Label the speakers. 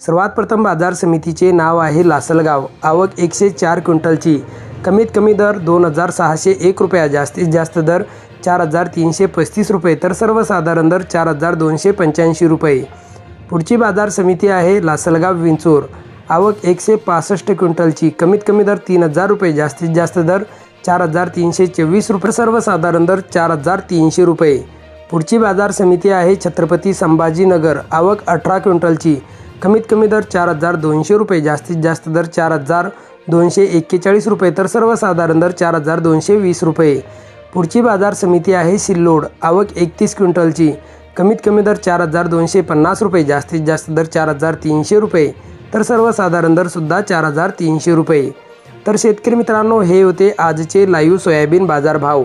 Speaker 1: सर्वात प्रथम बाजार समितीचे नाव आहे लासलगाव. आवक एकशे चार क्विंटलची. कमीत कमी दर दोन हजार सहाशे एक रुपया जास्तीत जास्त दर चार हजार तीनशे पस्तीस रुपये तर सर्वसाधारण दर चार हजार दोनशे पंच्याऐंशी रुपये. पुढची बाजार समिती आहे लासलगाव विंचूर. आवक एकशे पासष्ट क्विंटलची. कमीत कमी दर तीन हजार रुपये जास्तीत जास्त दर चार हजार तीनशे चोवीस रुपये सर्वसाधारण दर चार हजार तीनशे रुपये. पुढची बाजार समिती आहे छत्रपती संभाजीनगर. आवक अठरा क्विंटलची. कमीत कमी दर चार हजार दोनशे रुपये जास्तीत जास्त दर चार हजार दोनशे एक्केचाळीस रुपये तर सर्वसाधारण दर चार हजार दोनशे वीस रुपये. पुढची बाजार समिती आहे सिल्लोड आवक एकतीस क्विंटलची. कमीत कमी दर चार हजार दोनशे पन्नास रुपये जास्तीत जास्त दर चार हजार तीनशे रुपये तर सर्वसाधारण दरसुद्धा चार हजार तीनशे रुपये. तर शेतकरी मित्रांनो हे होते आजचे लाईव्ह सोयाबीन बाजार भाव